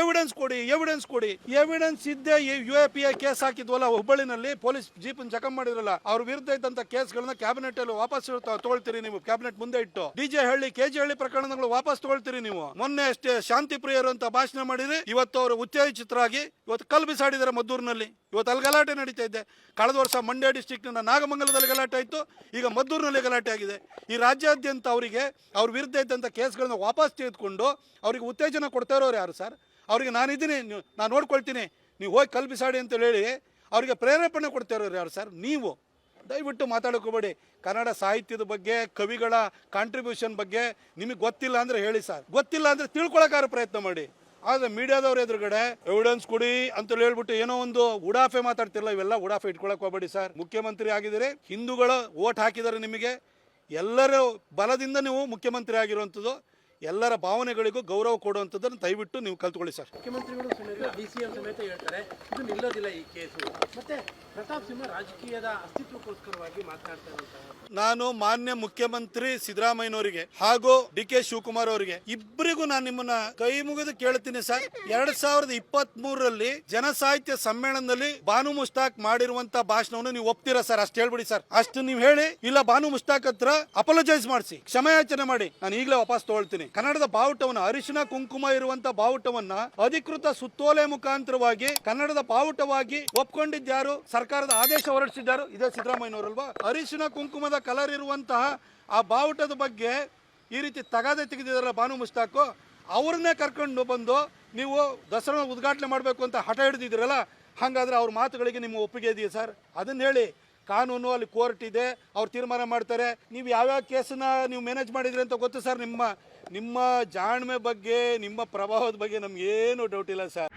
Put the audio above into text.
Evidence ಕೊಡಿ evidence ಕೊಡಿ. Evidence ಇದ್ದೇ U A P I case ಹಾಕಿದ್ವಲ್ಲ, ಹುಬ್ಬಳ್ಳಿನಲ್ಲಿ ಪೊಲೀಸ್ ಜೀಪ್ ಜಕಮ್ ಮಾಡಿದ್ರಲ್ಲ, ಅವ್ರ ವಿರುದ್ಧ ಇದ್ದಂತ ಕೇಸ್ಗಳನ್ನ ಕ್ಯಾಬಿನೆಟ್ ಅಲ್ಲಿ ವಾಪಸ್ ತಗೊಳ್ತೀರಿ ನೀವು ಕ್ಯಾಬಿನೆಟ್ ಮುಂದೆ ಇಟ್ಟು. ಡಿಜೆ ಹಳ್ಳಿ ಕೆಜೆ ಹಳ್ಳಿ ಪ್ರಕರಣಗಳು ವಾಪಸ್ ತಗೊಳ್ತೀರಿ ನೀವು. ಮೊನ್ನೆ ಅಷ್ಟೇ ಶಾಂತಿ ಪ್ರಿಯರು ಅಂತ ಭಾಷಣ ಮಾಡಿದ್ರಿ ಇವತ್ತು ಅವರು ಉತ್ತೇಜಿತರಾಗಿ ಇವತ್ತು ಕಲ್ ಬಿಸಾಡಿದಾರೆ ಮದ್ದೂರಿನಲ್ಲಿ. ಇವತ್ತು ಅಲ್ಲಿ ಗಲಾಟೆ ನಡೀತಾ ಇದೆ. ಕಳೆದ ವರ್ಷ ಮಂಡ್ಯ ಡಿಸ್ಟಿಕ್ನ ನಾಗಮಂಗಲದಲ್ಲಿ ಗಲಾಟೆ ಆಯಿತು. ಈಗ ಮದ್ದೂರಿನಲ್ಲಿ ಗಲಾಟೆ ಆಗಿದೆ. ಈ ರಾಜ್ಯಾದ್ಯಂತ ಅವರಿಗೆ ಅವ್ರ ವಿರುದ್ಧ ಇದ್ದಂಥ ಕೇಸ್ಗಳನ್ನ ವಾಪಸ್ ತೆಗೆದುಕೊಂಡು ಅವರಿಗೆ ಉತ್ತೇಜನ ಕೊಡ್ತಾ ಇರೋರು ಯಾರು ಸರ್? ಅವರಿಗೆ ನಾನಿದ್ದೀನಿ, ನೀವು ನಾನು ನೋಡ್ಕೊಳ್ತೀನಿ, ನೀವು ಹೋಗಿ ಕಲ್ಪಿಸಾಡಿ ಅಂತೇಳಿ ಅಂತ ಹೇಳಿ ಅವರಿಗೆ ಪ್ರೇರೇಪಣೆ ಕೊಡ್ತಾ ಇರೋರು ಯಾರು ಸರ್? ನೀವು. ದಯವಿಟ್ಟು ಮಾತಾಡೋಕೋಬೇಡಿ ಕನ್ನಡ ಸಾಹಿತ್ಯದ ಬಗ್ಗೆ, ಕವಿಗಳ ಕಾಂಟ್ರಿಬ್ಯೂಷನ್ ಬಗ್ಗೆ ನಿಮಗೆ ಗೊತ್ತಿಲ್ಲ ಅಂದರೆ ಹೇಳಿ ಸರ್. ಗೊತ್ತಿಲ್ಲ ಅಂದರೆ ತಿಳ್ಕೊಳಕ್ಕಾರ ಪ್ರಯತ್ನ ಮಾಡಿ? ಆದರೆ ಮೀಡಿಯಾದವ್ರ ಎದುರುಗಡೆ ಎವಿಡೆನ್ಸ್ ಕೊಡಿ ಅಂತ ಹೇಳ್ಬಿಟ್ಟು ಏನೋ ಒಂದು ಉಡಾಫೆ ಮಾತಾಡ್ತಿರಲ್ಲ ಇವೆಲ್ಲ ಉಡಾಫೆ ಇಟ್ಕೊಳಕ್ ಹೋಗ್ಬೇಡಿ ಸರ್. ಮುಖ್ಯಮಂತ್ರಿ ಆಗಿದ್ದೀರಿ, ಹಿಂದೂಗಳು ಓಟ್ ಹಾಕಿದ್ದಾರೆ ನಿಮಗೆ. ಎಲ್ಲರ ಬಲದಿಂದ ನೀವು ಮುಖ್ಯಮಂತ್ರಿ ಆಗಿರುವಂಥದ್ದು. ಎಲ್ಲರ ಭಾವನೆಗಳಿಗೂ ಗೌರವ ಕೊಡುವಂಥದ್ದನ್ನು ದಯವಿಟ್ಟು ನೀವು ಕಲ್ತ್ಕೊಳ್ಳಿ ಸರ್. ಮುಖ್ಯಮಂತ್ರಿಗಳು ಡಿ ಸಿ ಎಂ ಸಮೇತ ಹೇಳ್ತಾರೆ ಇದು ನಿಲ್ಲೋದಿಲ್ಲ ಈ ಕೇಸು. ಮತ್ತೆ ಪ್ರತಾಪ್ ಸಿಂಹ ರಾಜಕೀಯದ ಅಸ್ತಿತ್ವಕ್ಕೋಸ್ಕರವಾಗಿ ಮಾತನಾಡ್ತಾ ನಾನು ಮಾನ್ಯ ಮುಖ್ಯಮಂತ್ರಿ ಸಿದ್ದರಾಮಯ್ಯನವರಿಗೆ ಹಾಗೂ ಡಿ ಕೆ ಶಿವಕುಮಾರ್ ಅವರಿಗೆ ಇಬ್ಬರಿಗೂ ನಾನು ನಿಮ್ಮನ್ನ ಕೈ ಮುಗಿದು ಕೇಳ್ತೀನಿ ಸರ್. ಎರಡ್ ಸಾವಿರದ ಇಪ್ಪತ್ತ್ ಮೂರರಲ್ಲಿ ಜನಸಾಹಿತ್ಯ ಸಮ್ಮೇಳನದಲ್ಲಿ ಬಾನು ಮುಸ್ತಾಕ್ ಮಾಡಿರುವಂತ ಭಾಷಣವನ್ನು ನೀವು ಒಪ್ತೀರಾ ಸರ್? ಅಷ್ಟು ಹೇಳ್ಬಿಡಿ ಸರ್. ಅಷ್ಟು ನೀವು ಹೇಳಿ ಇಲ್ಲ ಬಾನು ಮುಸ್ತಾಕ್ ಹತ್ರ ಅಪಲೋಜೈಸ್ ಮಾಡಿಸಿ ಕ್ಷಮೆಯಾಚನೆ ಮಾಡಿ. ನಾನು ಈಗಲೇ ವಾಪಸ್ ತಗೊಳ್ತೀನಿ. ಕನ್ನಡದ ಬಾವುಟವನ್ನು ಅರಿಶಿನ, ಕುಂಕುಮ ಇರುವಂತ ಬಾವುಟವನ್ನ ಅಧಿಕೃತ ಸುತ್ತೋಲೆ ಮುಖಾಂತರವಾಗಿ ಕನ್ನಡದ ಬಾವುಟವಾಗಿ ಒಪ್ಕೊಂಡಿದ್ದಾರು ಸರ್ಕಾರದ ಆದೇಶ ಹೊರಡಿಸಿದ್ದಾರು ಇದೇ ಸಿದ್ದರಾಮಯ್ಯನವರಲ್ವಾ? ಅರಿಶಿನ, ಕುಂಕುಮದ ಕಲರ್ ಇರುವಂತಹ ಆ ಬಾವುಟದ ಬಗ್ಗೆ ಈ ರೀತಿ ತಗಾದೆ ತೆಗೆದಿದ್ದಾರಲ್ಲ ಬಾನು ಮುಸ್ತಾಕು? ಅವ್ರನ್ನೇ ಕರ್ಕೊಂಡು ಬಂದು ನೀವು ದಸರಾ ಉದ್ಘಾಟನೆ ಮಾಡಬೇಕು ಅಂತ ಹಠ ಹಿಡಿದಿದ್ದೀರಲ್ಲ? ಹಾಗಾದ್ರೆ ಅವ್ರ ಮಾತುಗಳಿಗೆ ನಿಮ್ಮ ಒಪ್ಪಿಗೆ ಇದೆಯಾ ಸರ್? ಅದನ್ನ ಹೇಳಿ. ಕಾನೂನು ಅಲ್ಲಿ ಕೋರ್ಟ್ ಇದೆ, ಅವ್ರು ತೀರ್ಮಾನ ಮಾಡ್ತಾರೆ. ನೀವು ಯಾವ್ಯಾವ ಕೇಸನ್ನ ನೀವು ಮ್ಯಾನೇಜ್ ಮಾಡಿದ್ರಿ ಅಂತ ಗೊತ್ತು ಸರ್ ನಿಮ್ಮ ನಿಮ್ಮ ಜಾಣ್ಮೆ ಬಗ್ಗೆ, ನಿಮ್ಮ ಪ್ರಭಾವದ ಬಗ್ಗೆ ನಮ್ಗೆ ಏನು ಡೌಟ್ ಇಲ್ಲ ಸರ್.